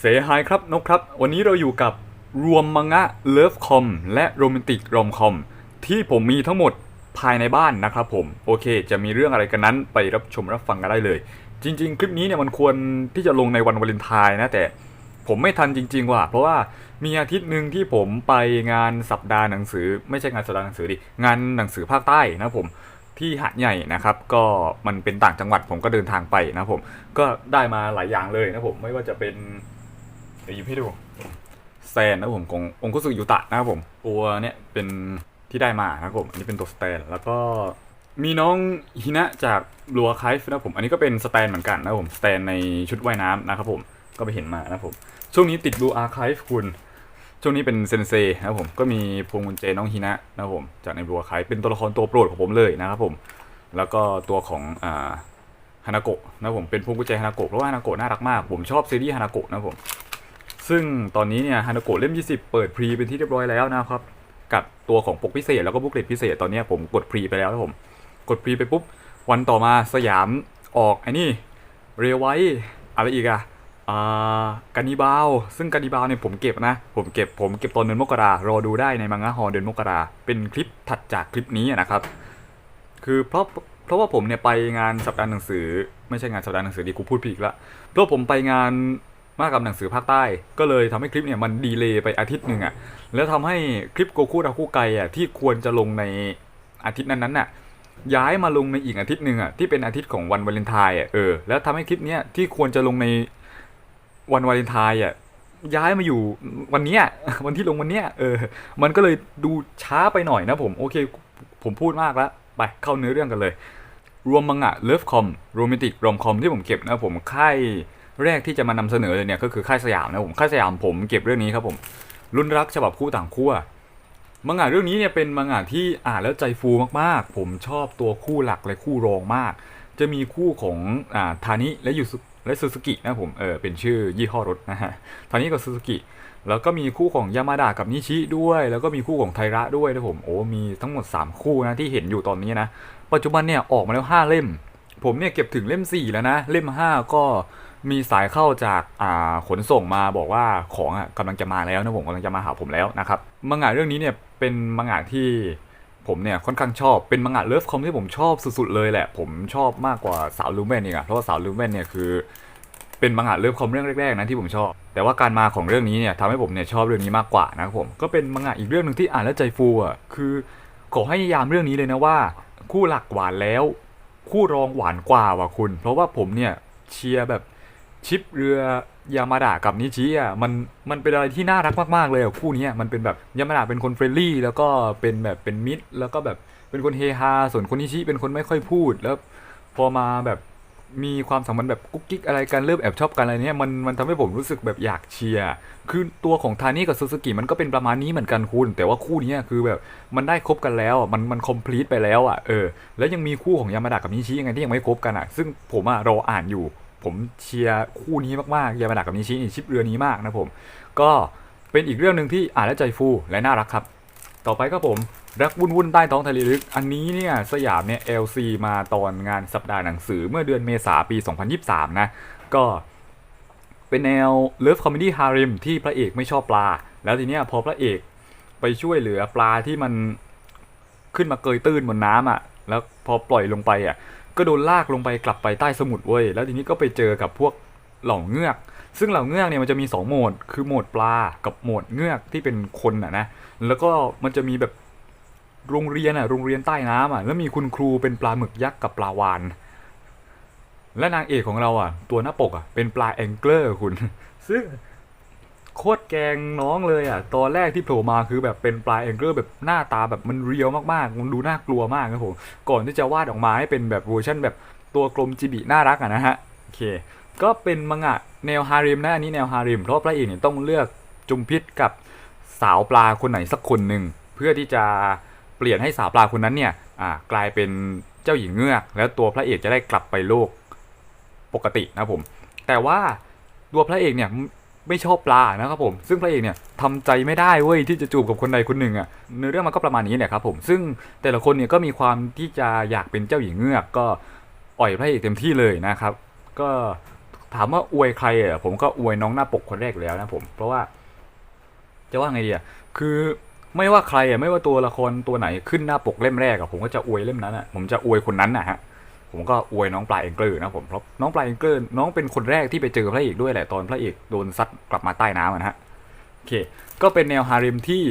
เซฮายครับนกครับ วันนี้เราอยู่กับรวมมังงะเลิฟคอมและโรแมนติกรอมคอมที่ผมมีทั้งหมดภายในบ้านนะครับผม โอเค จะมีเรื่องอะไรกันนั้นไปรับชมรับฟังกันได้เลย จริง ๆ คลิปนี้เนี่ยมันควรที่จะลงในวันวาเลนไทน์นะแต่ผมไม่ทันจริง ๆ ว่ะเพราะว่ามีอาทิตย์หนึ่งที่ผมไปงานสัปดาห์หนังสือ ไม่ใช่งานสัปดาห์หนังสือดิงานหนังสือภาคใต้นะผมที่หาดใหญ่นะครับ ก็มันเป็นต่างจังหวัดผมก็เดินทางไปนะผม ก็ได้มาหลายอย่างเลยนะผมไม่ว่าจะเป็น เดี๋ยวหยิบให้ดูสแตนนะผมขององคุสุยุตะนะครับผมตัวเนี้ยเป็นที่ได้มานะครับผมอันนี้เป็นตัวสแตนแล้วก็มีน้องฮินะจากลัวไคฟ์นะครับผม อันนี้ก็เป็นสแตนเหมือนกันนะครับผมสแตนในชุดว่ายน้ำนะครับผมก็ไปเห็นมานะครับผม ช่วงนี้ติดดูอาร์คิฟคุณ ช่วงนี้เป็นเซนเซนะครับผมก็มีพวงกุญแจน้องฮินะนะครับผมจากในบัวไคเป็นตัวละครตัวโปรดของผมเลยนะครับผม แล้วก็ตัวของอ่าฮานาโกะนะครับผมเป็นพวงกุญแจฮานาโกะเพราะว่าฮานาโกะน่ารักมากผมชอบซีรีส์ฮานาโกะนะครับผม ซึ่งตอนนี้เนี่ยฮานาโกะเล่ม 20 เปิดพรีเป็นที่เรียบร้อยแล้วนะครับ กับตัวของปกพิเศษแล้วก็บุกเลตพิเศษตอนนี้ผมกดพรีไปแล้วนะครับผม กดพรีไปปุ๊บ วันต่อมาสยามออกไอ้นี่เรไว้อะไรอีกอะอ่ากานิบาลซึ่งกานิบาลเนี่ยผมเก็บนะ ผมเก็บผมเก็บตอนเดือนมกรา รอดูได้ในมังงะฮอเดือนมกรา เป็นคลิปถัดจากคลิปนี้นะครับ คือเพราะเพราะว่าผมเนี่ยไปงานสัปดาห์หนังสือ ไม่ใช่งานสัปดาห์หนังสือดีกูพูดผิดละเพราะผมไปงาน มากกับหนังสือภาคใต้ ก็เลยทำให้คลิปเนี่ยมันดีเลย์ไปอาทิตย์หนึ่งอะแล้วทำให้คลิปโกคูดาคุไกอะที่ควรจะลงในอาทิตย์นั้นๆน่ะย้ายมาลงในอีกอาทิตย์หนึ่งอะที่เป็นอาทิตย์ของวันวาเลนไทน์อะเออแล้วทำให้คลิปเนี้ยที่ควรจะลงในวันวาเลนไทน์อะย้ายมาอยู่วันเนี้ยวันที่ลงวันเนี้ยเออ มันก็เลยดูช้าไปหน่อยนะผมโอเค ผมพูดมากแล้วไปเข้าเนื้อเรื่องกันเลย รวมมังงะเลิฟคอมโรแมนติกรอมคอมที่ผมเก็บนะผมค่าย แรกที่จะมานำเสนอเลยเนี่ยก็คือค่ายสยามนะผมค่ายสยามผมเก็บเรื่องนี้ครับผมรุ่นรักฉบับคู่ต่างขั้วมังงะเรื่องนี้เนี่ยเป็นมังงะที่อ่านแล้วใจฟูมากๆ ผมชอบตัวคู่หลักและคู่รองมาก จะมีคู่ของอ่าทานิและยูสุและซูซูกินะผมเออเป็นชื่อยี่ห้อรถนะฮะทานิกับซูซูกิแล้วก็มีคู่ของยามาดะกับนิชิด้วย แล้วก็มีคู่ของไทระด้วยนะผมโอ้มีทั้งหมด 3 คู่นะที่เห็นอยู่ตอนนี้นะปัจจุบันเนี่ยออกมาแล้ว 5 เล่ม ผมเนี่ยเก็บถึงเล่ม 4 แล้วนะ เล่ม 5 ก็ มีสายเข้าจากาขนส่งมาบอกว่าของอะกำลังจะมาแล้วนะผมกำลังจะมาหาผมแล้วนะครับมังงะเรื่องนี้เนี่ยเป็นมังงะที่ผมเนี่ยค่อนข้างชอบเป็นมังงะเลิฟคอมที่ผมชอบสุดๆเลยแหละ ผมชอบมากกว่าสาวลูแมนอีกอะเพราะว่าสาวลูแมนเนี่ยคือเป็นมังงะเลิฟคอมเรื่องแรกๆนะที่ผมชอบ แต่ว่าการมาของเรื่องนี้เนี่ยทำให้ผมเนี่ยชอบเรื่องนี้มากกว่านะครับผมก็เป็นมังงะอีกเรื่องหนึ่งที่อ่านแล้วใจฟูอะคือขอให้นิยามเรื่องนี้เลยนะว่า คู่หลักหวานแล้ว คู่รองหวานกว่าว่ะคุณ เพราะว่าผมเนี่ยเชียร์แบบ ชิปเรือยามาดะกับนิชิอะมันมันเป็นอะไรที่น่ารักมากๆเลยอะคู่นี้มันเป็นแบบยามาดะเป็นคนเฟรนลี่ แล้วก็เป็นแบบเป็นมิตร แล้วก็แบบเป็นคนเฮฮาส่วนคนนิชิเป็นคนไม่ค่อยพูดแล้ว พอมาแบบมีความสัมพันธ์แบบกุ๊กกิ๊กอะไรกันเริ่มแอบชอบกันอะไรเนี้ยมันมันทำให้ผมรู้สึกแบบอยากเชียร์คือตัวของทานี่กับซูซูกิมันก็เป็นประมาณนี้เหมือนกันคุณ แต่ว่าคู่นี้คือแบบมันได้ครบกันแล้วมันมันคอมพลีทไปแล้วอะเออแล้วยังมีคู่ของยามาดะกับนิชิยังไงที่ยังไม่ครบกันอะ ซึ่งผมอะรออ่านอยู่ ผมเชียร์คู่นี้มากๆยามาดะกับนิชินี่ชิปเรือนี้มากนะผม ก็เป็นอีกเรื่องหนึ่งที่อ่านแล้วใจฟูและน่ารักครับ ต่อไปก็ผมรักวุ่นวุ่นใต้ท้องทะเลลึก อันนี้เนี่ยสยามเนี่ย LC มาตอนงานสัปดาห์หนังสือเมื่อเดือนเมษาปี 2023 นะ ก็เป็นแนวเลิฟคอมเมดี้ฮาริมที่พระเอกไม่ชอบปลา แล้วทีเนี้ยพอพระเอกไปช่วยเหลือปลาที่มันขึ้นมาเกยตื้นบนน้ำอะ แล้วพอปล่อยลงไปอะ ก็โดนลากลงไปกลับไปใต้สมุทรเว้ย แล้วทีนี้ก็ไปเจอกับพวกเหล่าเงือก ซึ่งเหล่าเงือกเนี่ยมันจะมี 2 โหมด คือโหมดปลา กับโหมดเงือกที่เป็นคนอะนะ แล้วก็มันจะมีแบบโรงเรียนอะ โรงเรียนใต้น้ำอะ แล้วมีคุณครูเป็นปลาหมึกยักษ์กับปลาวาน และนางเอกของเราอะ ตัวหน้าปกอะ เป็นปลาแองเกอร์คุณ ซึ่ง โคตรแกงน้องเลยอะตอนแรกที่โผล่มาคือแบบเป็นปลาแองเกอร์แบบหน้าตาแบบมันเรียวมากๆ มันดูน่ากลัวมากครับผมก่อนที่จะวาดออกมาให้เป็นแบบเวอร์ชันแบบตัวกลมจิบิน่ารักอะนะฮะโอเค ก็เป็นมังงะแนวฮาริมนะอันนี้แนวฮาริมเพราะพระเอกเนี่ยต้องเลือกจุมพิษกับสาวปลาคนไหนสักคนหนึ่งเพื่อที่จะเปลี่ยนให้สาวปลาคนนั้นเนี่ยอ่ากลายเป็นเจ้าหญิงเงือก แล้วตัวพระเอกจะได้กลับไปโลกปกตินะผม แต่ว่าตัวพระเอกเนี่ย ไม่ชอบปลานะครับผม ซึ่งพระเอกเนี่ยทำใจไม่ได้เว้ยที่จะจูบกับคนใดคนหนึ่งอะเนื้อเรื่องมันก็ประมาณนี้แหละครับผม ซึ่งแต่ละคนเนี่ยก็มีความที่จะอยากเป็นเจ้าหญิงเงือกก็อ่อยพระเอกเต็มที่เลยนะครับ ก็ถามว่าอวยใครอะผมก็อวยน้องหน้าปกคนแรกแล้วนะผม เพราะว่า จะว่าไงดีอะคือไม่ว่าใครอะไม่ว่าตัวละครตัวไหนขึ้นหน้าปกเล่มแรกอะผมก็จะอวยเล่มนั้นอะผมจะอวยคนนั้นนะฮะ ผมก็อวยน้องปลายเอ็งเกอร์นะผมเพราะน้องปลายเอ็งเกอร์น้องเป็นคนแรกที่ไปเจอพระเอกด้วยแหละตอนพระเอกโดนซัดกลับมาใต้น้ำนะฮะโอเค ก็เป็นแนวฮาเร็มที่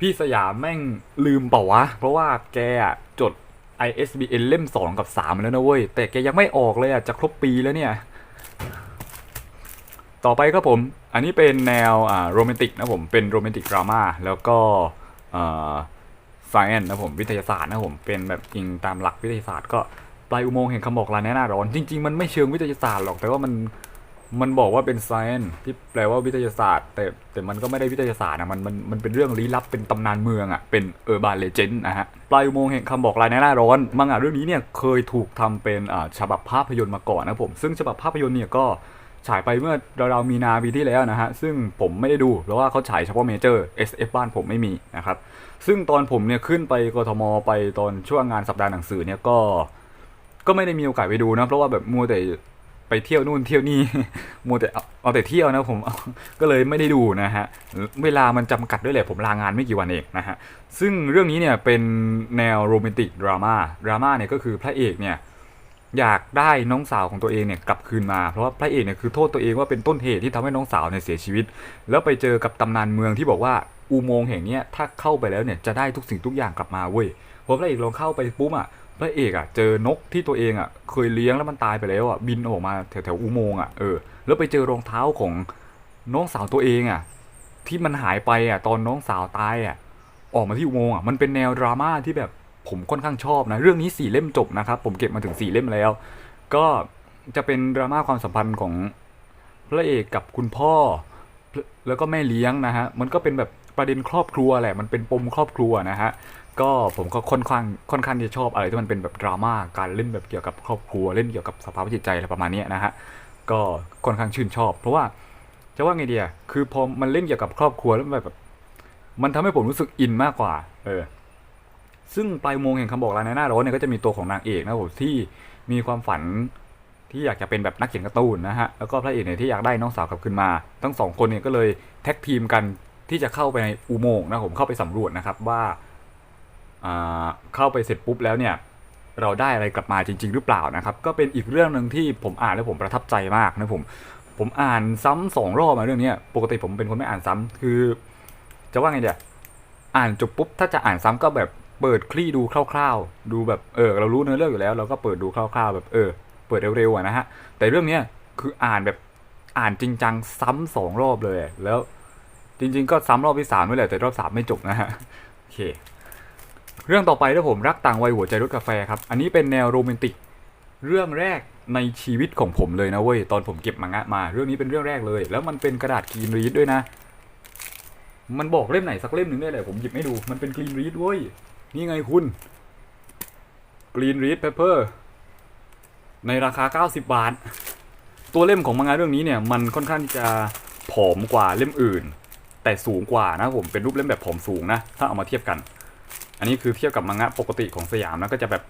พี่สยามแม่งลืมเปล่าวะ เพราะว่าแกจด ISBN เล่ม 2 กับ 3 แล้วนะเว้ย แต่แกยังไม่ออกเลยอะจะครบปีแล้วเนี่ย ต่อไปครับผม อันนี้เป็นแนวอ่าโรแมนติกนะผม เป็นโรแมนติกดราม่าแล้วก็อ่าไซเอนนะผม วิทยาศาสตร์นะผม เป็นแบบอิงตามหลักวิทยาศาสตร์ก็ ปลายอุโมงค์แห่งคำบอกลาแน่หน้าร้อนจริง ๆ มันไม่เชิงวิทยาศาสตร์หรอก แต่ว่ามันมันบอกว่าเป็นไซเอนที่แปลว่าวิทยาศาสตร์ แต่แต่มันก็ไม่ได้วิทยาศาสตร์นะมันมันมันเป็นเรื่องลี้ลับเป็นตำนานเมืองอะ่ะเป็นเออร์บานเลเจนด์นะฮะปลายอุโมงค์แห่งคำบอกลายแน่หน้าร้อนมังงะเรื่องนี้เนี่ยเคยถูกทำเป็นอ่าฉบับภาพยนตร์มาก่อนนะผมซึ่งฉบับภาพยนตร์เนี่ยก็ฉายไปเมื่อเราวๆมีนาปีที่แล้วนะฮะ ซึ่งผมไม่ได้ดู เพราะว่าเขาฉายเฉพาะเมเจอร์ SF บ้านผมไม่มีนะครับ ซึ่งตอนผมเนี่ยขึ้นไปกทมไปตอนช่วงงานสัปดาห์หนังสือเนี่ยก็ ก็ไม่ได้มีโอกาสไปดูนะเพราะว่าแบบมัวแต่ไปเที่ยวนู่นเที่ยวนี่มัวแต่เอาแต่เที่ยวนะผมก็เลยไม่ได้ดูนะฮะเวลามันจำกัดด้วยแหละผมลางานไม่กี่วันเองนะฮะซึ่งเรื่องนี้เนี่ยเป็นแนวโรแมนติกดราม่าดราม่าเนี่ยก็คือพระเอกเนี่ยอยากได้น้องสาวของตัวเองเนี่ยกลับคืนมาเพราะว่าพระเอกเนี่ยคือโทษตัวเองว่าเป็นต้นเหตุที่ทำให้น้องสาวเนี่ยเสียชีวิต แล้วไปเจอกับตำนานเมืองที่บอกว่าอุโมงค์แห่งเนี้ยถ้าเข้าไปแล้วเนี่ยจะได้ทุกสิ่งทุกอย่างกลับมาเว้ยพอพระเอกลองเข้าไปปุ๊บอะ พระเอกอะเจอนกที่ตัวเองอะเคยเลี้ยงแล้วมันตายไปแล้วอะบินออกมาแถวแถวๆอุโมงค์อะเออแล้วไปเจอรองเท้าของน้องสาวตัวเองอะที่มันหายไปอะตอนน้องสาวตายอะออกมาที่อุโมงค์อะมันเป็นแนวดราม่าที่แบบผมค่อนข้างชอบนะเรื่องนี้สี่เล่มจบนะครับผมเก็บมาถึงสี่เล่มแล้ว ก็จะเป็นดราม่าความสัมพันธ์ของพระเอกกับคุณพ่อ แล้วก็แม่เลี้ยงนะฮะมันก็เป็นแบบประเด็นครอบครัวแหละมันเป็นปมครอบครัวนะฮะ ก็ผมก็ค่อนข้างค่อนข้างจะชอบอะไรที่มันเป็นแบบดราม่าการเล่นแบบเกี่ยวกับครอบครัวเล่นเกี่ยวกับสภาพจิตใจอะไรประมาณนี้นะฮะก็ค่อนข้างชื่นชอบ เพราะว่าจะว่าไงดีอะคือพอมันเล่นเกี่ยวกับครอบครัวแล้วแบบ มันทำให้ผมรู้สึกอินมากกว่า เออ ซึ่งปลายอุโมงค์แห่งคำบอกลาในหน้าร้อนเนี่ยก็จะมีตัวของนางเอกนะผมที่มีความฝันที่อยากจะเป็นแบบนักเขียนการ์ตูนนะฮะแล้วก็พระเอกเนี่ยที่อยากได้น้องสาวกลับคืนมา ทั้งสองคนเนี่ยก็เลยแท็กทีมกันที่จะเข้าไปในอุโมงค์นะผมเข้าไปสำรวจนะครับว่า เข้าไปเสร็จปุ๊บแล้วเนี่ยเราได้อะไรกลับมาจริง ๆ หรือเปล่านะครับ ก็เป็นอีกเรื่องหนึ่งที่ผมอ่านแล้วผมประทับใจมากนะผมผมอ่านซ้ำสองรอบมาเรื่องนี้ปกติผมเป็นคนไม่อ่านซ้ำคือ จะว่าไงเดียอ่านจบปุ๊บถ้าจะอ่านซ้ำก็แบบเปิดคลี่ดูคร่าว ๆ ดูแบบเออเรารู้เนื้อเรื่องอยู่แล้ว เราก็เปิดดูคร่าว ๆ แบบเออ เปิดเร็วๆนะฮะแต่เรื่องเนี้ยคืออ่านแบบอ่านจริงจังซ้ำสองรอบเลยแล้ว จริง ๆ ก็ซ้ำรอบที่สามด้วยแหละแต่รอบสามไม่จบนะฮะโอเค เรื่องต่อไปถ้าผมรักต่างวัยหัวใจรถกาแฟครับ อันนี้เป็นแนวโรแมนติก เรื่องแรกในชีวิตของผมเลยนะเว้ย ตอนผมเก็บมังงะมา เรื่องนี้เป็นเรื่องแรกเลย แล้วมันเป็นกระดาษกรีนรีดด้วยนะ มันบอกเล่มไหนสักเล่มหนึ่งได้เลยผมหยิบไม่ดู มันเป็นกรีนรีดเว้ย นี่ไงคุณกรีนรีดเพเปอร์ในราคา 90 บาท ตัวเล่มของมังงะเรื่องนี้เนี่ย มันค่อนข้างที่จะผอมกว่าเล่มอื่น แต่สูงกว่านะผมเป็นรูปเล่มแบบผอมสูงนะ ถ้าเอามาเทียบกัน อันนี้คือเทียบกับมังงะปกติของสยามนะก็จะแบบ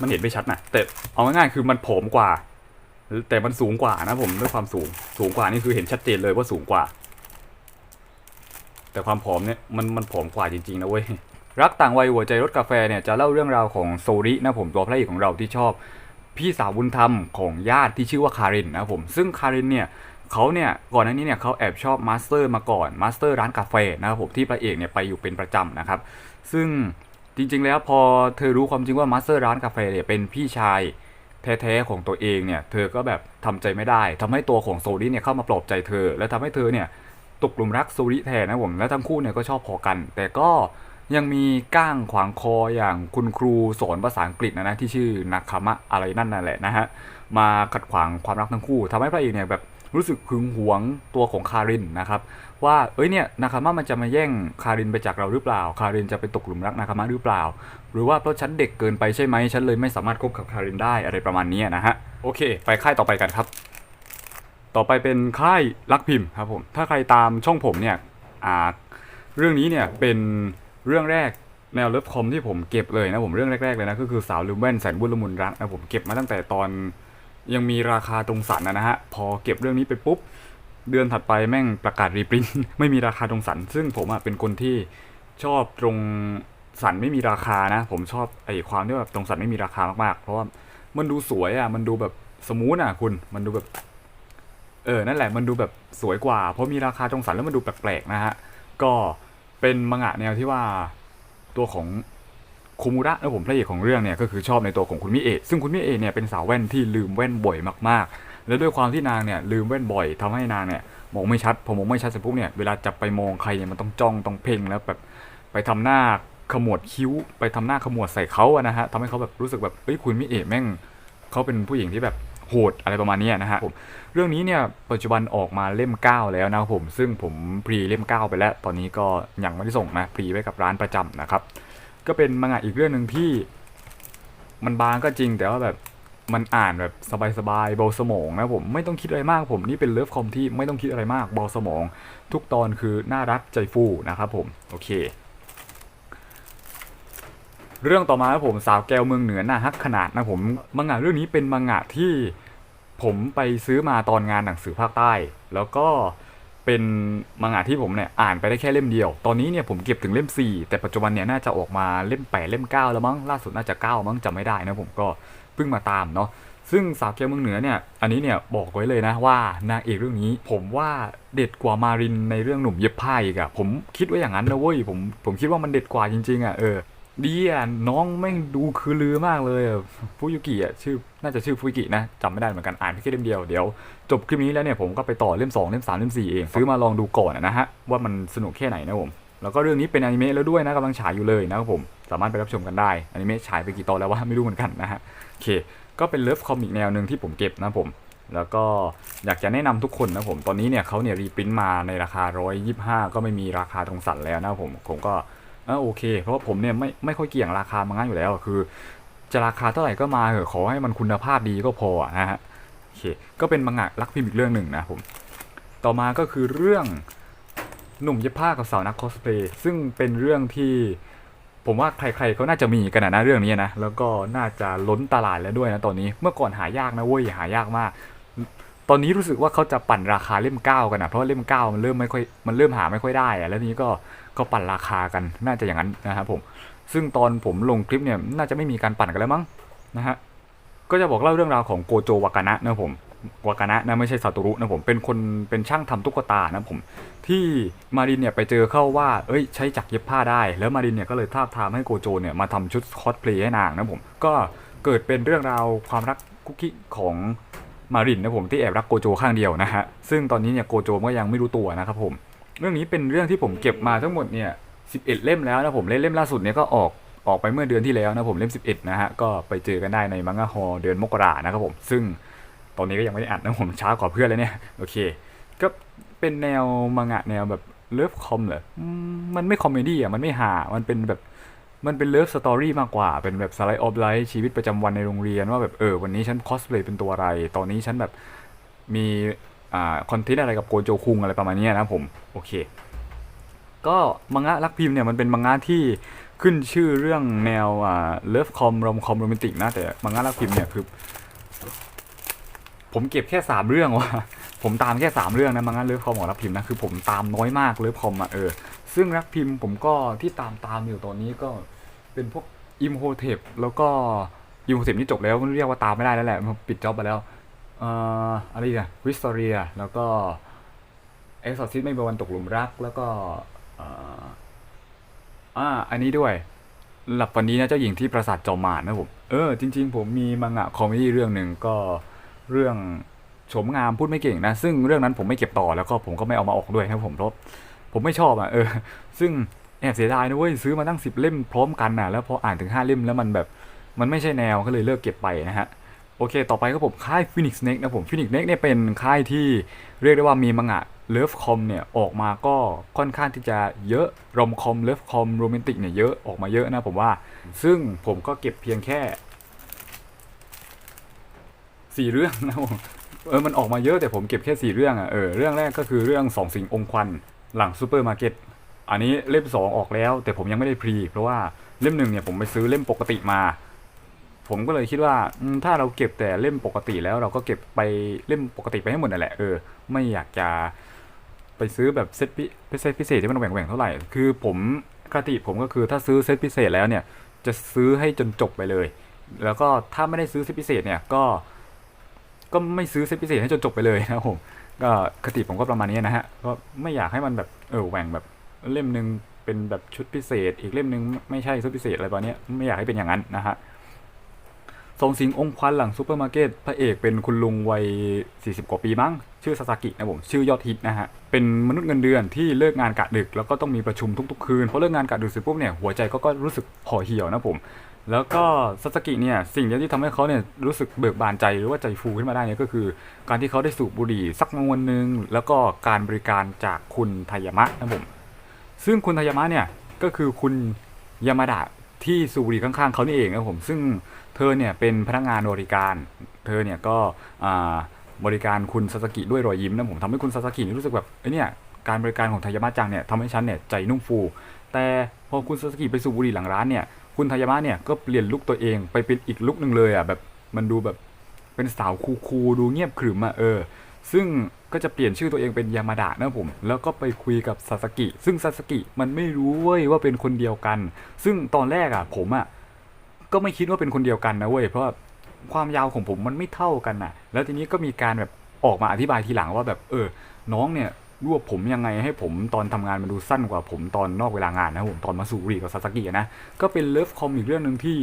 มันเห็นไม่ชัดนะแต่เอาง่ายๆคือมันผอมกว่า แต่มันสูงกว่านะผมด้วยความสูง สูงกว่านี่คือเห็นชัดเจนเลยว่าสูงกว่า แต่ความผอมเนี่ยมันมันผอมกว่าจริงๆนะเว้ยรักต่างวัยหัวใจรถกาแฟเนี่ยจะเล่าเรื่องราวของโซรินะผมตัวพระเอกของเราที่ชอบ พี่สาวบุญธรรมของญาติที่ชื่อว่าคารินนะผมซึ่งคารินเนี่ย เขาเนี่ยก่อนหน้านี้เนี่ยเขาแอบชอบมาสเตอร์มาก่อนมาสเตอร์ร้านกาแฟนะครับผมที่พระเอกเนี่ยไปอยู่เป็นประจำนะครับ ซึ่งจริงๆแล้วพอเธอรู้ความจริงว่ามาสเตอร์ร้านกาแฟเนี่ยเป็นพี่ชายแท้ๆของตัวเองเนี่ยเธอก็แบบทำใจไม่ได้ทำให้ตัวของโซริเนี่ยเข้ามาปลอบใจเธอ และทำให้เธอเนี่ยตกหลุมรักโซริแทนนะผมและทั้งคู่เนี่ยก็ชอบพอกัน แต่ก็ยังมีก้างขวางคออย่างคุณครูสอนภาษาอังกฤษนะนะที่ชื่อนาคามะอะไรนั่นน่ะแหละนะฮะมาขัดขวางความรักทั้งคู่ทำให้พระเอกเนี่ยแบบ รู้สึกหึงหวงตัวของคารินนะครับว่าเอ้ยเนี่ยนาคามะมันจะมาแย่งคารินไปจากเราหรือเปล่า คารินจะไปตกหลุมรักนาคามะหรือเปล่า หรือว่าเพราะฉันเด็กเกินไปใช่ไหมฉันเลยไม่สามารถคบกับคารินได้อะไรประมาณนี้นะฮะโอเค ไปค่ายต่อไปกันครับ ต่อไปเป็นค่ายรักพิมพ์ครับผมถ้าใครตามช่องผมเนี่ยอ่าเรื่องนี้เนี่ยเป็นเรื่องแรกแนวเลิฟคอมที่ผมเก็บเลยนะผมเรื่องแรกๆเลยนะก็คือสาวลูเบนแสนบุญละมุนรักนะผมเก็บมาตั้งแต่ตอน ยังมีราคาตรงสันนะฮะ พอเก็บเรื่องนี้ไปปุ๊บ เดือนถัดไปแม่งประกาศรีปรินท์ไม่มีราคาตรงสัน ซึ่งผมอะเป็นคนที่ชอบตรงสันไม่มีราคานะ ผมชอบไอ้ความที่แบบตรงสันไม่มีราคามากๆ เพราะว่ามันดูสวยอะ มันดูแบบสมูทอะคุณ มันดูแบบ เออ นั่นแหละ มันดูแบบสวยกว่า เพราะมีราคาตรงสันแล้วมันดูแปลกๆนะฮะ ก็เป็นมังงะแนวที่ว่าตัวของ คุมุระนะผมพระเอกของเรื่องเนี่ยก็คือชอบในตัวของคุณมิเอะซึ่งคุณมิเอะเนี่ยเป็นสาวแว่นที่ลืมแว่นบ่อยมากๆ แล้วด้วยความที่นางเนี่ยลืมแว่นบ่อยทำให้นางเนี่ยมองไม่ชัดพอมองไม่ชัดเสร็จปุ๊บเนี่ยเวลาจะไปมองใครเนี่ยมันต้องจ้องต้องเพ่งแล้วแบบไปทำหน้าขมวดคิ้ว ไปทำหน้าขมวดใส่เขาอะนะฮะทำให้เขาแบบรู้สึกแบบเอ้ยคุณมิเอะแม่งเขาเป็นผู้หญิงที่แบบโหดอะไรประมาณนี้นะฮะผมเรื่องนี้เนี่ยปัจจุบันออกมาเล่ม 9 แล้วนะครับผมซึ่งผมพรีเล่ม 9 ไปแล้ว ตอนนี้ก็ยังไม่ได้ส่งนะพรีไว้กับร้านประจำนะครับ ก็เป็นมังงะอีกเรื่องหนึ่งที่ มันบางก็จริงแต่ว่าแบบมันอ่านแบบสบายๆเบาสมองนะผมไม่ต้องคิดอะไรมากผมนี่เป็นเลิฟคอมที่ไม่ต้องคิดอะไรมากเบาสมอง ทุกตอนคือน่ารักใจฟูนะครับผมโอเค เรื่องต่อมาครับผมสาวแก้วเมืองเหนือหน้าฮักขนาดนะผมมังงะเรื่องนี้เป็นมังงะที่ผมไปซื้อมาตอนงานหนังสือภาคใต้ แล้วก็ เป็นมังงะที่ผมเนี่ยอ่านไปได้แค่เล่มเดียว ตอนนี้เนี่ยผมเก็บถึงเล่ม 4 แต่ปัจจุบันเนี่ยน่าจะออกมาเล่ม 8 เล่ม 9 แล้วมั้งล่าสุดน่าจะ 9 มั้งจำไม่ได้นะผมก็เพิ่งมาตามเนาะซึ่งสาวแก้วเมืองเหนือเนี่ย อันนี้เนี่ยบอกไว้เลยนะว่านางเอกเรื่องนี้ ผมว่าเด็ดกว่ามารินในเรื่องหนุ่มเย็บผ้าอีกอะผมคิดว่าอย่างนั้นนะเว้ยผมผมคิดว่ามันเด็ดกว่าจริงๆอะเออ ดีอะน้องแม่งดูคือลือมากเลยฟุยุกิอะชื่อน่าจะชื่อฟุยุกินะจำไม่ได้เหมือนกันอ่านแค่เล่มเดียวเดี๋ยว จบคลิปนี้แล้วเนี่ยผมก็ไปต่อเล่ม2เล่ม3เล่ม4เองซื้อมาลองดูก่อนนะฮะว่ามันสนุกแค่ไหนนะผมแล้วก็เรื่องนี้เป็นอนิเมะแล้วด้วยนะกำลังฉายอยู่เลยนะครับผมสามารถไปรับชมกันได้อนิเมะฉายไปกี่ตอนแล้วว่าไม่รู้เหมือนกันนะฮะโอเค ก็เป็นเลิฟคอมิกแนวหนึ่งที่ผมเก็บนะผมแล้วก็อยากจะแนะนำทุกคนนะผมตอนนี้เนี่ยเขาเนี่ยรีปรินต์มาในราคา 125 ก็ไม่มีราคาตรงสันแล้วนะผมผมก็ อะโอเค เพราะว่าผมเนี่ยไม่ไม่ค่อยเกี่ยงราคามังงะอยู่แล้วคือจะราคาเท่าไหร่ก็มาเถอะขอให้มันคุณภาพดีก็พอนะฮะโอเคก็เป็นมังงะรักพิมพ์อีกเรื่องหนึ่งนะผมต่อมาก็คือเรื่องหนุ่มเย็บผ้ากับสาวนักคอสเพลย์ซึ่งเป็นเรื่องที่ผมว่าใครๆเขาน่าจะมีกันนะเรื่องนี้นะแล้วก็น่าจะล้นตลาดแล้วด้วยนะตอนนี้เมื่อก่อนหายากนะเว้ยหายากมาก ตอนนี้รู้สึกว่าเขาจะปั่นราคาเล่มเก้ากันนะเพราะเล่มเก้ามันเริ่มไม่ค่อยมันเริ่มหาไม่ค่อยได้อะแล้วนี้ก็ ก็ปั่นราคากันน่าจะอย่างนั้นนะครับผมซึ่งตอนผมลงคลิปเนี่ยน่าจะไม่มีการปั่นกันแล้วมั้งนะฮะก็จะบอกเล่าเรื่องราวของโกโจวากานะนะผมวากานะนะไม่ใช่ซาโตรุนะผมเป็นคนเป็นช่างทำตุ๊กตานะผมที่มารินเนี่ยไปเจอเข้าว่าเอ้ยใช้จักรเย็บผ้าได้ แล้วมารินเนี่ยก็เลยท้าบทามให้โกโจเนี่ยมาทำชุดคอสเพลย์ให้นางนะผมก็เกิดเป็นเรื่องราวความรักคุกกี้ของมารินนะผมที่แอบรักโกโจข้างเดียวนะฮะซึ่งตอนนี้เนี่ยโกโจก็ยังไม่รู้ตัวนะครับผม เรื่องนี้เป็นเรื่องที่ผมเก็บมาทั้งหมดเนี่ย11 เล่มแล้วนะผมเล่มเล่มล่าสุดเนี่ยก็ออกออกไปเมื่อเดือนที่แล้วนะผมเล่ม 11 นะฮะก็ไปเจอกันได้ในมังงะฮอเดือนมกรานะครับผม ซึ่งตอนนี้ก็ยังไม่ได้อ่านนะผมช้ากว่าเพื่อนเลยเนี่ยโอเค ก็เป็นแนวมังงะแนวแบบเลิฟคอมเหรอมันไม่คอมเมดี้อะมันไม่หามันเป็นแบบมันเป็นเลิฟสตอรี่มากกว่า เป็นแบบสไลด์ออฟไลท์ชีวิตประจำวันในโรงเรียนว่าแบบเออวันนี้ฉันคอสเพลย์เป็นตัวอะไร ตอนนี้ฉันแบบมี คอนเทนต์อะไรกับโกโจคุงอะไรประมาณนี้นะผมโอเค ก็มังงะรักพิมพ์เนี่ยมันเป็นมังงะที่ขึ้นชื่อเรื่องแนวอ่าเลิฟคอมรอมคอมโรแมนติกนะแต่มังงะรักพิมพ์เนี่ยคือผมเก็บแค่สามเรื่องว่ะผมตามแค่สามเรื่องนะมังงะเลิฟคอมของรักพิมพ์นะคือผมตามน้อยมากเลิฟคอมอะเออซึ่งรักพิมพ์ผมก็ที่ตามตามอยู่ตอนนี้ก็เป็นพวกอิมโฮเทปแล้วก็อิมโฮเทปนี่จบแล้วเรียกว่าตามไม่ได้แล้วแหละปิดจ็อบไปแล้ว อะไรอีกันวิสตอเรีย แล้วก็เอ็กซ์ซอร์ซิสไม่มีวันตกหลุมรัก แล้วก็อ่ออ่าอันนี้ด้วย หลับวันนี้นะเจ้าหญิงที่ปราสาทจอมารนะผมเออจริง ๆ ผมมีมังงะคอมเมดี้เรื่องหนึ่งก็เรื่องโฉมงามพูดไม่เก่งนะ ซึ่งเรื่องนั้นผมไม่เก็บต่อแล้วก็ผมก็ไม่เอามาออกด้วยครับผมเพราะผมไม่ชอบอะเออ ซึ่งแอบเสียดายนะเว้ยซื้อมาตั้งสิบเล่มพร้อมกันนะแล้วพออ่านถึงห้าเล่มแล้วมันแบบ มันไม่ใช่แนวก็เลยเลิกเก็บไปนะฮะ โอเค ต่อไปก็ผมค่าย Phoenix Snake นะผม Phoenix Snake เนี่ยเป็นค่ายที่เรียกได้ว่ามีมังงะเลิฟคอมเนี่ยออกมาก็ค่อนข้างที่จะเยอะรอมคอมเลิฟคอมโรแมนติกเนี่ยเยอะออกมาเยอะนะผมว่า ซึ่งผมก็เก็บเพียงแค่สี่เรื่องนะผมเออมันออกมาเยอะแต่ผมเก็บแค่สี่เรื่องอะเออเรื่องแรกก็คือเรื่องสองสิ่งองค์ควันหลังซูเปอร์มาร์เก็ตอันนี้เล่มสองออกแล้ว แต่ผมยังไม่ได้พรี เพราะว่าเล่มหนึ่งเนี่ยผมไปซื้อเล่มปกติมา ผมก็เลยคิดว่าถ้าเราเก็บแต่เล่มปกติแล้วเราก็เก็บไปเล่มปกติไปให้หมดนั่นแหละเออไม่อยากจะไปซื้อแบบเซตพิเซตพิเศษที่มันแหว่งๆเท่าไหร่ คือผมปกติผมก็คือถ้าซื้อเซตพิเศษแล้วเนี่ย จะซื้อให้จนจบไปเลย แล้วก็ถ้าไม่ได้ซื้อเซตพิเศษเนี่ยก็ ก็ไม่ซื้อเซตพิเศษให้จนจบไปเลยนะผมก็คติผมก็ประมาณนี้นะฮะก็ไม่อยากให้มันแบบเออแหว่งแบบเล่มหนึ่งเป็นแบบชุดพิเศษ อีกเล่มหนึ่งไม่ใช่ชุดพิเศษอะไรประมาณนี้ไม่อยากให้เป็นอย่างนั้นนะฮะ ทรงสิงองค์ควันหลังซูเปอร์มาร์เก็ตพระเอกเป็นคุณลุงวัย 40 กว่าปีมั้ง ชื่อซาสากินะผมชื่อยอดฮิตนะฮะ เป็นมนุษย์เงินเดือนที่เลิกงานกะดึก แล้วก็ต้องมีประชุมทุกๆคืนพอเลิกงานกะดึกเสร็จปุ๊บเนี่ยหัวใจก็ก็รู้สึกห่อเหี่ยวนะผม แล้วก็ซาสกิเนี่ยสิ่งเดียวที่ทำให้เขาเนี่ยรู้สึกเบิกบานใจหรือว่าใจฟูขึ้นมาได้เนี่ยก็คือ การที่เขาได้สูบบุหรี่สักมวนหนึ่งแล้วก็การบริการจากคุณไทยามะนะผมซึ่งคุณไทยามะเนี่ยก็คือคุณยามาดะที่สูบบุหรี่ข้างๆเขานี่เองนะผมซึ่ง เธอเนี่ยเป็นพนักงานบริการ เธอเนี่ยก็บริการคุณซาสกิด้วยรอยยิ้มนะผมทำให้คุณซาสกินี่รู้สึกแบบเอ้เนี่ยการบริการของไทยามะจังเนี่ยทำให้ฉันเนี่ยใจนุ่มฟู แต่พอคุณซาสกิไปสูบบุหรี่หลังร้านเนี่ยคุณไทยามะเนี่ยก็เปลี่ยนลุคตัวเองไปเป็นอีกลุคหนึ่งเลยอะแบบมันดูแบบเป็นสาวคูลๆดูเงียบขรึมอะเออ ซึ่งก็จะเปลี่ยนชื่อตัวเองเป็นยามาดะนะผม แล้วก็ไปคุยกับซาสกิ ซึ่งซาสกิมันไม่รู้เว้ยว่าเป็นคนเดียวกัน ซึ่งตอนแรกอะผมอะ ก็ไม่คิดว่าเป็นคนเดียวกันนะเว้ยเพราะว่าความยาวของผมมันไม่เท่ากันนะแล้วทีนี้ก็มีการแบบออกมาอธิบายทีหลังว่าแบบเออ น้องเนี่ยรวบผมยังไงให้ผมตอนทำงานมันดูสั้นกว่าผมตอนนอกเวลางานนะผมตอนมาสูบบุหรี่กับซาสกินะก็เป็นเลิฟคอมอีกเรื่องหนึ่งที่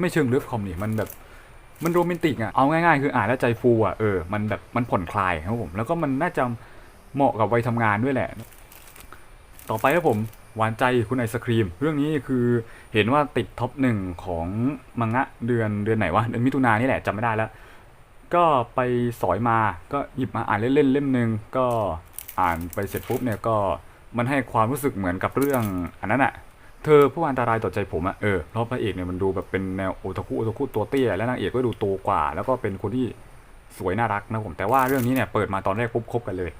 ไม่เชิงเลิฟคอมนี่มันแบบมันโรแมนติกอะเอาง่ายๆ คืออ่านแล้วใจฟูอะเออมันแบบมันผ่อนคลายครับผมแล้วก็มันน่าจะเหมาะกับวัยทำงานด้วยแหละ ต่อไปครับผม หวานใจคุณไอศครีม เรื่องนี้คือเห็นว่าติดท็อปหนึ่งของมังงะเดือนเดือนไหนวะเดือนมิถุนายนนี่แหละจำไม่ได้แล้ว ก็ไปสอยมาก็หยิบมาอ่านเล่นๆเล่มหนึ่งก็อ่านไปเสร็จปุ๊บเนี่ยก็มันให้ความรู้สึกเหมือนกับเรื่องอันนั้นอะเธอผู้อันตรายต่อใจผมอะเออเพราะพระเอกเนี่ยมันดูแบบเป็นแนวโอตาคุโอตาคุตัวเตี้ยและนางเอกก็ดูโตกว่า แล้วก็เป็นคนที่สวยน่ารักนะผมแต่ว่าเรื่องนี้เนี่ยเปิดมาตอนแรกปุ๊บคบกันเลย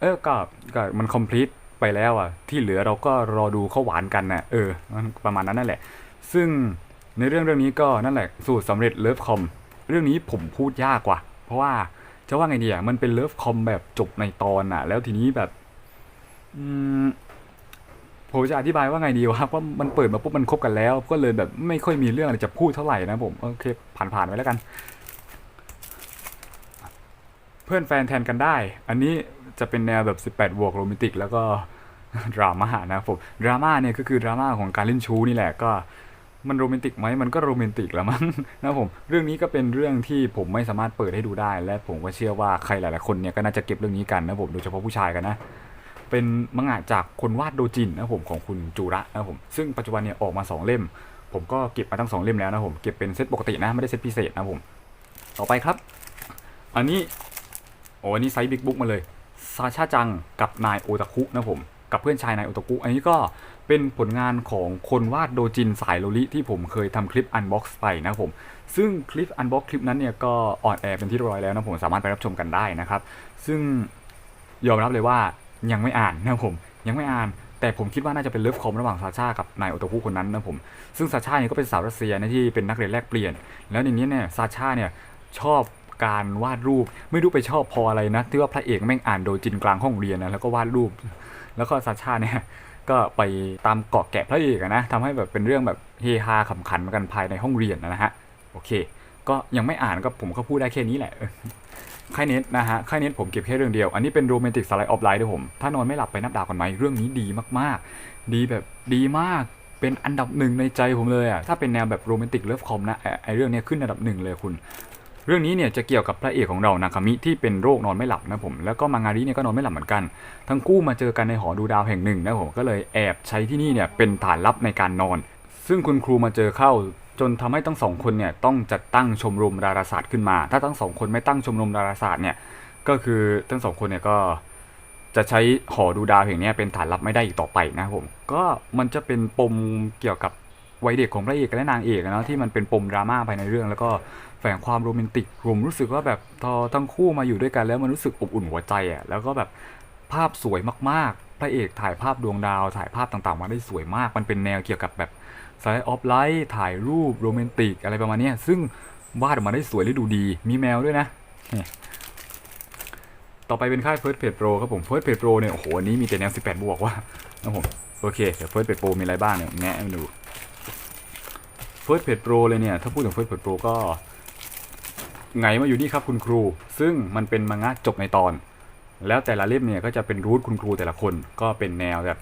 เออก็ก็มันคอมพลีท ไปแล้วอะ ที่เหลือเราก็รอดูเขาหวานกันนะเออ ประมาณนั้นนั่นแหละ ซึ่งในเรื่องเรื่องนี้ก็นั่นแหละสูตรสำเร็จเลิฟคอมเรื่องนี้ผมพูดยากกว่า เพราะว่าจะว่าไงดีอะมันเป็นเลิฟคอมแบบจบในตอนอะ แล้วทีนี้แบบอืมผมจะอธิบายว่าไงดีวะว่ามันเปิดมาปุ๊บมันคบกันแล้ว ก็เลยแบบไม่ค่อยมีเรื่องอะไรจะพูดเท่าไหร่นะผมโอเค ผ่านๆไปแล้วกัน เพื่อนแฟนแทนกันได้ อันนี้ จะเป็นแนวแบบ 18บวกโรแมนติก แล้วก็ดราม่านะผมดราม่าเนี่ยก็คือดราม่าของการเล่นชู้นี่แหละก็มันโรแมนติกไหมมันก็โรแมนติกแล้วมั้งนะผมเรื่องนี้ก็เป็นเรื่องที่ผมไม่สามารถเปิดให้ดูได้ และผมก็เชื่อว่าใครหลาย ๆ คนเนี่ยก็น่าจะเก็บเรื่องนี้กันนะผมโดยเฉพาะผู้ชายกันนะเป็นมังงะจากคนวาดโดจินนะผมของคุณจูระนะผมซึ่งปัจจุบันเนี่ยออกมา 2 เล่ม ผมก็เก็บมาทั้ง 2 เล่มแล้วนะผมเก็บเป็นเซตปกตินะไม่ได้เซตพิเศษนะผม ต่อไปครับ อันนี้โอ้อันนี้ไซส์บิ๊กบุ๊กมาเลย ซาชาจังกับนายโอตาคุนะผมกับเพื่อนชายนายโอตาคุอันนี้ก็เป็นผลงานของคนวาดโดจินสายโลลิที่ผมเคยทำคลิปอันบ็อกซ์ไปนะผม ซึ่งคลิปอันบ็อกซ์คลิปนั้นเนี่ยก็ออนแอร์เป็นที่เรียบร้อยแล้วนะผมสามารถไปรับชมกันได้นะครับ ซึ่งยอมรับเลยว่ายังไม่อ่านนะผมยังไม่อ่าน แต่ผมคิดว่าน่าจะเป็นเลิฟคอมระหว่างซาชากับนายโอโตคุคนนั้นนะผม ซึ่งซาชาเนี่ยก็เป็นสาวรัสเซียนะที่เป็นนักเรียนแลกเปลี่ยน แล้วในนี้เนี่ยซาชาเนี่ยชอบ การวาดรูป ไม่รู้ไปชอบพออะไรนะที่ว่าพระเอกแม่งอ่านโดยจินกลางห้องเรียนนะแล้วก็วาดรูป แล้วก็ซาชาเนี่ยก็ไปตามเกาะแกะพระเอกนะทำให้แบบเป็นเรื่องแบบเฮฮาขำขันกันภายในห้องเรียนนะฮะโอเค ก็ยังไม่อ่านก็ผมก็พูดได้แค่นี้แหละค่ายเน็ตนะฮะค่ายเน็ตผมเก็บแค่เรื่องเดียว อันนี้เป็นโรแมนติกสไลด์ออฟไลน์ด้วยผม ถ้านอนไม่หลับไปนับดาวกันไหมเรื่องนี้ดีมากๆ ดีแบบดีมาก เป็นอันดับหนึ่งในใจผมเลยอะ ถ้าเป็นแนวแบบโรแมนติกเลิฟคอมนะไอ้ไอเรื่องเนี้ยขึ้นอันดับหนึ่งเลยคุณ เรื่องนี้เนี่ยจะเกี่ยวกับพระเอกของเรานาคามิที่เป็นโรคนอนไม่หลับนะผมแล้วก็มางาริเนี่ยก็นอนไม่หลับเหมือนกัน ทั้งคู่มาเจอกันในหอดูดาวแห่งหนึ่งนะผมก็เลยแอบใช้ที่นี่เนี่ยเป็นฐานลับในการนอน ซึ่งคุณครูมาเจอเข้าจนทำให้ทั้งสองคนเนี่ยต้องจัดตั้งชมรมดาราศาสตร์ขึ้นมา ถ้าทั้งสองคนไม่ตั้งชมรมดาราศาสตร์เนี่ยก็คือทั้งสองคนเนี่ยก็จะใช้หอดูดาวแห่งนี้เป็นฐานลับไม่ได้อีกต่อไปนะครับผม ก็มันจะเป็นปมเกี่ยวกับวัยเด็กของพระเอกและนางเอกนะที่มันเป็นปมดราม่าภายในเรื่อง แล้วก็ แฝงความโรแมนติกผมรู้สึกว่าแบบพอทั้งคู่มาอยู่ด้วยกันแล้วมันรู้สึกอบอุ่นหัวใจอะแล้วก็แบบภาพสวยมากๆ พระเอกถ่ายภาพดวงดาว ถ่ายภาพต่างๆ มาได้สวยมาก มันเป็นแนวเกี่ยวกับแบบสไลด์ออฟไลท์ถ่ายรูปโรแมนติกอะไรประมาณนี้ซึ่งวาดออกมาได้สวยและดูดี มีแมวด้วยนะ ต่อไปเป็นค่าย First Page Pro ครับผม First Page Pro เนี่ย โอ้โห อันนี้มีแต่แนว 18 บวกว่านะผม โอเค เดี๋ยว First Page Pro มีอะไรบ้างเนี่ย แงะให้มาดู First Page Pro เลยเนี่ย ถ้าพูดถึง First Page Pro ก็ ไงมาอยู่นี่ครับคุณครู ซึ่งมันเป็นมังงะจบในตอน แล้วแต่ละเล่มเนี่ยก็จะเป็นรูทคุณครูแต่ละคนก็เป็นแนวแบบ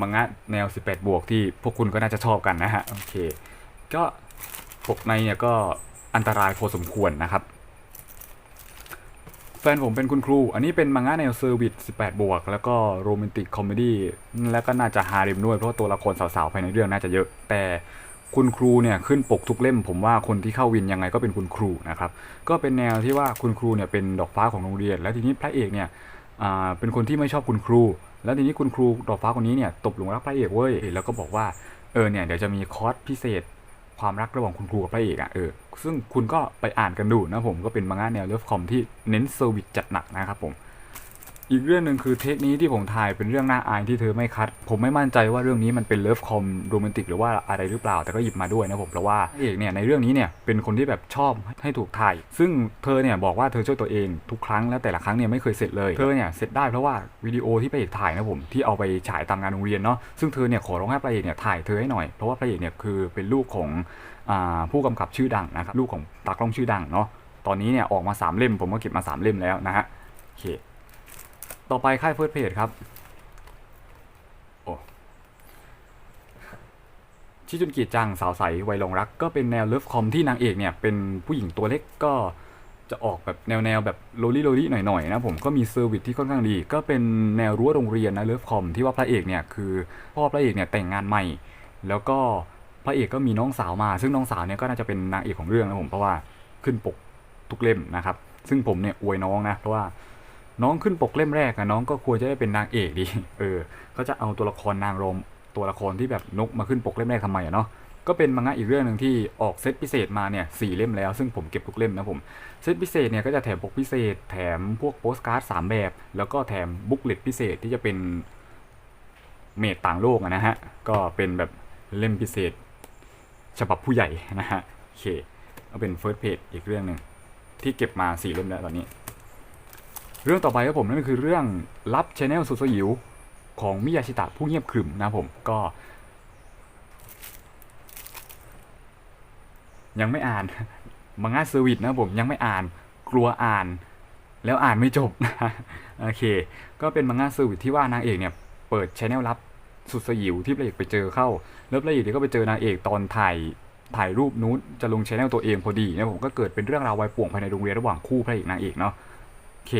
มังงะแนว 18 บวกที่พวกคุณก็น่าจะชอบกันนะฮะโอเค ก็ปกในเนี่ยก็อันตรายพอสมควรนะครับ แฟนผมเป็นคุณครู อันนี้เป็นมังงะแนวเซอร์วิส18 บวก แล้วก็โรแมนติกคอมเมดี้แล้วก็น่าจะฮาริมด้วยเพราะว่าตัวละครสาวๆภายในเรื่องน่าจะเยอะ แต่ คุณครูเนี่ยขึ้นปกทุกเล่ม ผมว่าคนที่เข้าวินยังไงก็เป็นคุณครูนะครับก็เป็นแนวที่ว่าคุณครูเนี่ยเป็นดอกฟ้าของโรงเรียน แล้วทีนี้พระเอกเนี่ยเป็นคนที่ไม่ชอบคุณครู แล้วทีนี้คุณครูดอกฟ้าคนนี้เนี่ยตกหลุมรักพระเอกเว้ยแล้วก็บอกว่าเออเนี่ยเดี๋ยวจะมีคอร์สพิเศษความรักระหว่างคุณครูกับพระเอกอะเออซึ่งคุณก็ไปอ่านกันดูนะผมก็เป็นมังงะแนวเลิฟคอมที่เน้นเซอร์วิสจัดหนักนะครับผม อีกเรื่องหนึ่งคือเทคนี้ที่ผมถ่ายเป็นเรื่องน่าอายที่เธอไม่คัด ผมไม่มั่นใจว่าเรื่องนี้มันเป็นเลิฟคอมโรแมนติกหรือว่าอะไรหรือเปล่า แต่ก็หยิบมาด้วยนะผมเพราะว่าเอกเนี่ยในเรื่องนี้เนี่ยเป็นคนที่แบบชอบให้ถูกถ่าย ซึ่งเธอเนี่ยบอกว่าเธอช่วยตัวเองทุกครั้งแล้วแต่ละครั้งเนี่ยไม่เคยเสร็จเลยเธอเนี่ยเสร็จได้เพราะว่าวิดีโอที่พระเอกถ่ายนะผมที่เอาไปฉายตามงานโรงเรียนเนาะซึ่งเธอเนี่ยขอร้องให้พระเอกเนี่ยถ่ายเธอให้หน่อยเพราะว่าพระเอกเนี่ยคือเป็นลูกของอผู้กำกับชื่อดังนะครับลูกของตากล้องชื่อดังเนาะตอนนี้เนี่ยออกมาสามเล่มผมก็เก็บมาสามเล่มแล้วนะฮะโอเค ต่อไปค่ายเฟิร์สเพจครับโอ้ชิจุนกิจังสาวใสวัยลงรัก ก็เป็นแนวเลิฟคอมที่นางเอกเนี่ย เป็นผู้หญิงตัวเล็กก็จะออกแบบแนวแนวแบบโลลี่โลลี่หน่อยๆนะผมก็มีเซอร์วิสที่ค่อนข้างดี ก็เป็นแนวรั้วโรงเรียนนะเลิฟคอมที่ว่าพระเอกเนี่ยคือพ่อพระเอกเนี่ยแต่งงานใหม่ แล้วก็พระเอกก็มีน้องสาวมา ซึ่งน้องสาวเนี่ยก็น่าจะเป็นนางเอกของเรื่องนะผมเพราะว่าขึ้นปกทุกเล่มนะครับ ซึ่งผมเนี่ยอวยน้องนะเพราะว่า น้องขึ้นปกเล่มแรกอะน้องก็ควรจะได้เป็นนางเอกดีเออเขาจะเอาตัวละครนางรมตัวละครที่แบบนกมาขึ้นปกเล่มแรกทำไมอะเนาะก็เป็นมังงะอีกเรื่องหนึ่งที่ออกเซตพิเศษมาเนี่ยสี่เล่มแล้ว ซึ่งผมเก็บทุกเล่มนะผมเซตพิเศษเนี่ยก็จะแถมปกพิเศษ แถมพวกโปสการ์ดสามแบบ แล้วก็แถมบุ๊กเลตพิเศษที่จะเป็นเมดต่างโลกอะนะฮะก็เป็นแบบเล่มพิเศษ ฉบับผู้ใหญ่นะฮะโอเคเอาเป็นเฟิร์สเพจอีกเรื่องหนึ่งที่เก็บมาสี่เล่มแล้วตอนนี้ เรื่องต่อไปครับผมนั่นก็คือเรื่องลับชแนลสุดสยิวของมิยาชิตะผู้เงียบขรึมนะผมก็ ยังไม่อ่านมังงะเซอร์วิสนะผมยังไม่อ่านกลัวอ่าน แล้วอ่านไม่จบโอเค ก็เป็นมังงะเซอร์วิสที่ว่านางเอกเนี่ยเปิดชแนลลับสุดสยิวที่พระเอกไปเจอเข้าแล้วพระเอกเนี่ยก็ไปเจอนางเอกตอนถ่ายถ่ายรูปนู้นจะลงชแนลตัวเองพอดีนะผมก็เกิดเป็นเรื่องราววายป่วงภายในโรงเรียนระหว่างคู่พระเอกนางเอกเนาะโอเค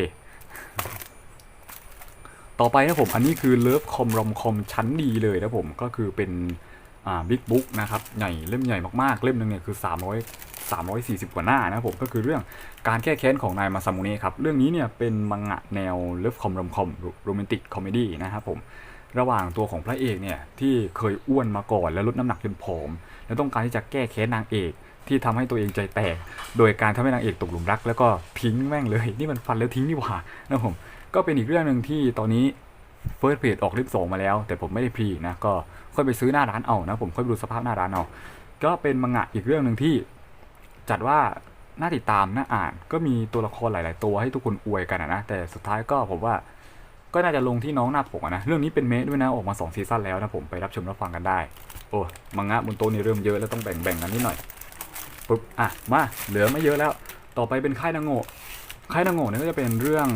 ต่อไปนะผม อันนี้คือเลิฟคอมรอมคอมชั้นดีเลยนะผมก็คือเป็นอ่าบิ๊กบุ๊กนะครับใหญ่เล่มใหญ่มากๆ เล่มหนึงเนี่ยคือ 300 340 กว่าหน้านะครับผมก็คือเรื่องการแก้แค้นของนายมาซามุเนะครับ เรื่องนี้เนี่ยเป็นมังงะแนวเลิฟคอมรอมคอมโรแมนติกคอมเมดี้นะครับผมระหว่างตัวของพระเอกเนี่ยที่เคยอ้วนมาก่อนแล้วลดน้ำหนักจนผอม แล้วต้องการที่จะแก้แค้นนางเอก ที่ทำให้ตัวเองใจแตก โดยการทำให้นางเอกตกหลุมรัก แล้วก็ทิ้งแม่งเลย นี่มันฟันแล้วทิ้งนี่หว่านะผมก็เป็นอีกเรื่องหนึ่งที่ตอนนี้เฟิร์สเพจออกลิปสองมาแล้ว แต่ผมไม่ได้พรีนะก็ค่อยไปซื้อหน้าร้านเอานะผมค่อยไปดูสภาพหน้าร้านเอาก็เป็นมังงะอีกเรื่องหนึ่งที่ จัดว่าน่าติดตามน่าอ่าน ก็มีตัวละครหลาย ๆ ตัวให้ทุกคนอวยกันนะแต่สุดท้ายก็ผมว่าก็น่าจะลงที่น้องหน้าปกนะเรื่องนี้เป็นเมสด้วยนะออกมา2ซีซั่นแล้วนะผมไปรับชมรับฟังกันได้ โอ้มังงะบนโต๊ะนี่เริ่มเยอะแล้วต้องแบ่งแบ่งกันนิดหน่อย ปุ๊บอะมาเหลือไม่เยอะแล้ว ต่อไปเป็นค่ายนางโง่ค่ายนางโง่เนี่ยก็จะเป็นเรื่อง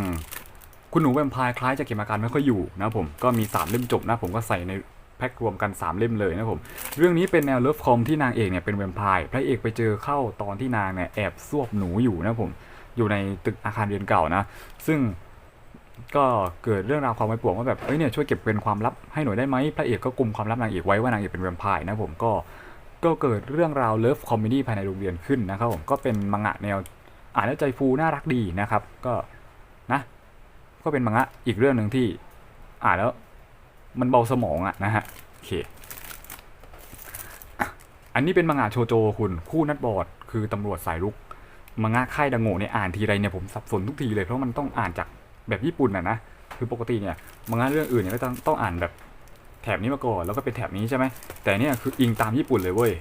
คุณหนูแวมไพร์คล้ายจะเก็บอาการไม่ค่อยอยู่นะผมก็มี 3 เล่มจบนะผมก็ใส่ในแพ็ครวมกัน 3 เล่มเลยนะผม เรื่องนี้เป็นแนวเลิฟคอมที่นางเอกเนี่ยเป็นแวมไพร์พระเอกไปเจอเข้าตอนที่นางเนี่ยแอบซวบหนูอยู่นะผมอยู่ในตึกอาคารเรียนเก่านะ ซึ่งก็เกิดเรื่องราวความไม่ปวงว่าแบบเอ้ยเนี่ยช่วยเก็บเป็นความลับให้หน่อยได้ไหมพระเอกก็กลุ่มความลับนางเอกไว้ว่านางเอกเป็นแวมไพร์นะผมก็ ก็เกิดเรื่องราวเลิฟคอมเมดี้ภายในโรงเรียนขึ้นนะครับผมก็เป็นมังงะแนวอ่านแล้วใจฟูน่ารักดีนะครับ ก็นะ ก็เป็นมังงะอีกเรื่องหนึ่งที่อ่านแล้วมันเบาสมองอะนะฮะโอเคอันนี้เป็นมังงะโชโจคุณคู่นัดบอดคือตำรวจสายลุกมังงะค่ายดังโง่เนี่ยอ่านทีไรเนี่ยผมสับสนทุกทีเลยเพราะมันต้องอ่านจากแบบญี่ปุ่นอะนะคือปกติเนี่ยมังงะเรื่องอื่นเนี่ยก็ต้องต้องอ่านแบบ แถบนี้มาก่อนแล้วก็เป็นแถบนี้ใช่ไหมแต่เนี่ยคืออิงตามญี่ปุ่นเลยเว้ย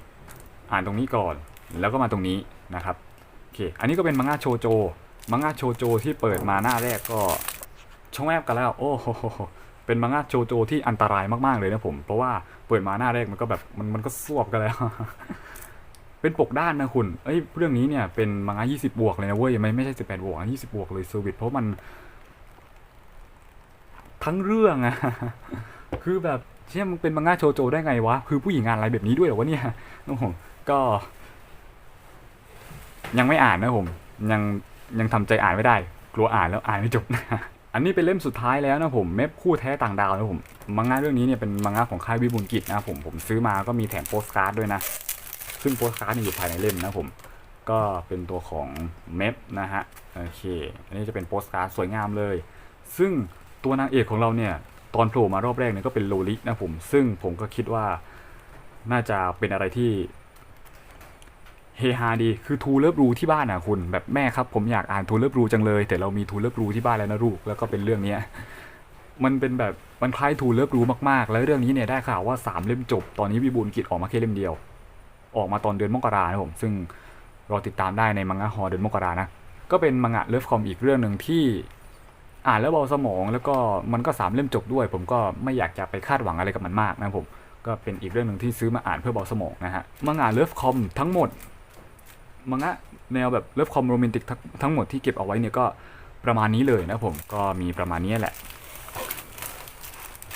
อ่านตรงนี้ก่อนแล้วก็มาตรงนี้นะครับโอเคอันนี้ก็เป็นมังงะโชโจมังงะโชโจที่เปิดมาหน้าแรกก็ช่องแอบกันแล้ว โอ้โหเป็นมังงะโชโจที่อันตรายมากๆเลยนะผม เพราะว่าเปิดมาหน้าแรกมันก็แบบมันมันก็สวบกันแล้ว เป็นปกด้านนะคุณเอ้ยเรื่องนี้เนี่ยเป็นมังงะ20บวกเลยนะเว้ยไม่ไม่ใช่18บวกอะ20บวกเลยเซอร์วิสเพราะมัน ทั้งเรื่องอะคือแบบ เชี่ยมันเป็นมังงะโชโจได้ไงวะ คือผู้หญิงงานอะไรแบบนี้ด้วยเหรอวะเนี่ยโอ้โหก็ ยังไม่อ่านนะผม ยังยังทำใจอ่านไม่ได้ กลัวอ่านแล้วอ่านไม่จบ อันนี้เป็นเล่มสุดท้ายแล้วนะผมเมฟคู่แท้ต่างดาวนะผม มังงะเรื่องนี้เนี่ยเป็นมังงะของค่ายวิบูลกิจนะผม ผมซื้อมาก็มีแถมโปสการ์ดด้วยนะ ซึ่งโปสการ์ดนี่อยู่ภายในเล่มนะผม ก็เป็นตัวของเมฟนะฮะ โอเค อันนี้จะเป็นโปสการ์ดสวยงามเลย ซึ่งตัวนางเอกของเราเนี่ย ตอนโผล่มารอบแรกเนี่ยก็เป็นโลลินะผม ซึ่งผมก็คิดว่าน่าจะเป็นอะไรที่เฮฮาดี คือทูเลิฟรูที่บ้านอะคุณ แบบแม่ครับผมอยากอ่านทูเลิฟรูจังเลย แต่เรามีทูเลิฟรูที่บ้านแล้วนะลูก แล้วก็เป็นเรื่องเนี้ยมันเป็นแบบมันคล้ายทูเลิฟรูมากๆ แล้วเรื่องนี้เนี่ยได้ข่าวว่าสามเล่มจบ ตอนนี้วิบูลย์กิจออกมาแค่เล่มเดียว ออกมาตอนเดือนมกรานะผม ซึ่งรอติดตามได้ในมังงะฮอเดือนมกรานะ ก็เป็นมังงะเลิฟคอมอีกเรื่องหนึ่งที่ อ่านแล้วเบาสมองแล้วก็มันก็สามเล่มจบด้วย ผมก็ไม่อยากจะไปคาดหวังอะไรกับมันมากนะผมก็เป็นอีกเรื่องหนึ่งที่ซื้อมาอ่านเพื่อเบาสมองนะฮะมังงะเลิฟคอมทั้งหมดมังงะแนวแบบเลิฟคอมโรแมนติกทั้งหมดที่เก็บเอาไว้เนี่ยก็ประมาณนี้เลยนะผมก็มีประมาณนี้แหละ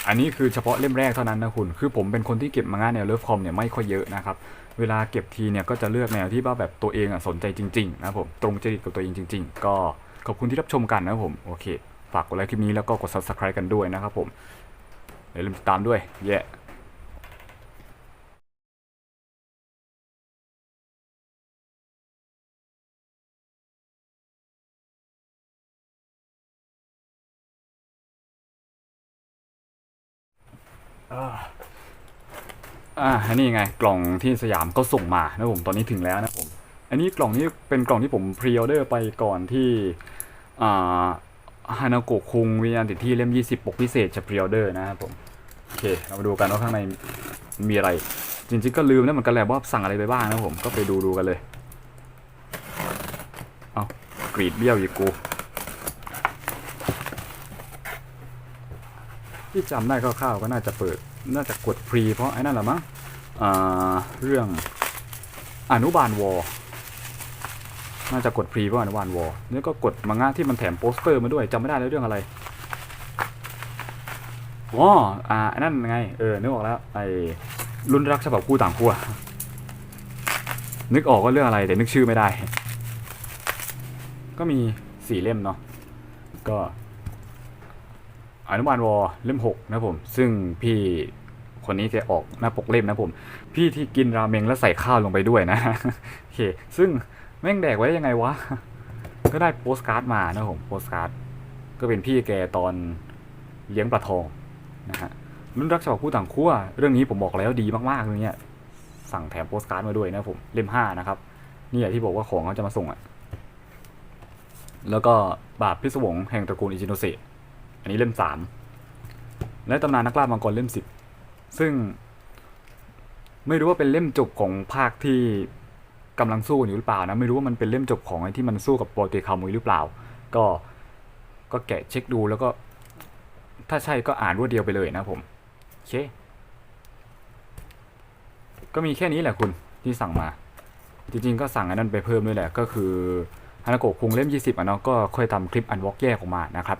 อันนี้คือเฉพาะเล่มแรกเท่านั้นนะคุณ คือผมเป็นคนที่เก็บมังงะแนวเลิฟคอมเนี่ยไม่ค่อยเยอะนะครับเวลาเก็บทีเนี่ยก็จะเลือกแนวที่ว่าแบบตัวเองอะสนใจจริงๆนะผมตรงจริตกับตัวเองจริง ๆ ก็ขอบคุณที่รับชมกันนะผมโอเค ฝากกดไลค์คลิปนี้แล้วก็กด subscribe กันด้วยนะครับผมอย่าลืมติดตามด้วยเย้อ่าอันนี้ไงกล่องที่สยามก็ส่งมานะผมตอนนี้ถึงแล้วนะผม อันนี้กล่องนี้เป็นกล่องที่ผมพรีออเดอร์ไปก่อนที่อ่า ฮานาโกะคุงวิญญาณติดที่เล่ม 20 ปกพิเศษจะพรีออเดอร์นะครับผม โอเค เรามาดูกันว่าข้างในมีอะไร จริงๆก็ลืมแล้วเหมือนกันแหละว่าสั่งอะไรไปบ้างนะผม ก็ไปดูดูกันเลย เอากรีดเบี้ยวอีกกูที่จำได้คร่าวๆก็น่าจะเปิด น่าจะกดฟรีเพราะไอ้นั่นแหละมั้งเรื่องอนุบาลวอ น่าจะกดฟรีเพราะอนุบาลวอร์นี่ก็กดมังงะที่มันแถมโปสเตอร์มาด้วยจำไม่ได้แล้วเรื่องอะไรอ๋ออ่าอันนั่นไง เออ นึกออกแล้วไอ้รุ่นรักฉบับคู่ต่างขั้วนึกออกว่าเรื่องอะไรแต่นึกชื่อไม่ได้ ก็มีสี่เล่มเนาะก็อนุบาลวอเล่มหกนะผม ซึ่งพี่คนนี้จะออกหน้าปกเล่มนะผม พี่ที่กินราเมงแล้วใส่ข้าวลงไปด้วยนะโอเคซึ่ง แม่งแดกไว้ยังไงวะ ก็ได้โปสการ์ดมานะผมโปสการ์ดก็เป็นพี่แกตอนเลี้ยงปลาทองนะฮะรุ่นรักฉบับผู้ต่างขั้วเรื่องนี้ผมบอกแล้วดีมากๆเลยเนี่ยสั่งแถมโปสการ์ดมาด้วยนะผมเล่มห้านะครับนี่แหละที่บอกว่าของเขาจะมาส่งอะ่ะแล้วก็บาปพิศวงแห่งตระกูลอิจิโนเซอันนี้เล่มสามและตำนานนักล่ามังกรเล่มสิบซึ่ง ไม่รู้ว่าเป็นเล่มจบของภาคที่ กำลังสู้กันอยู่หรือเปล่านะไม่รู้ว่ามันเป็นเล่มจบของไอ้ที่มันสู้กับโปรเตคามุยหรือเปล่า ก็ก็แกะเช็คดูแล้วก็ ถ้าใช่ก็อ่านรวดเดียวไปเลยนะผมโอเคก็มีแค่นี้แหละคุณที่สั่งมา จริงๆก็สั่งอันนั้นไปเพิ่มด้วยแหละก็คือฮานาโกะคุงเล่ม 20อะเนาะก็ค่อยทำคลิปอันวอล์กแยกออกมานะครับ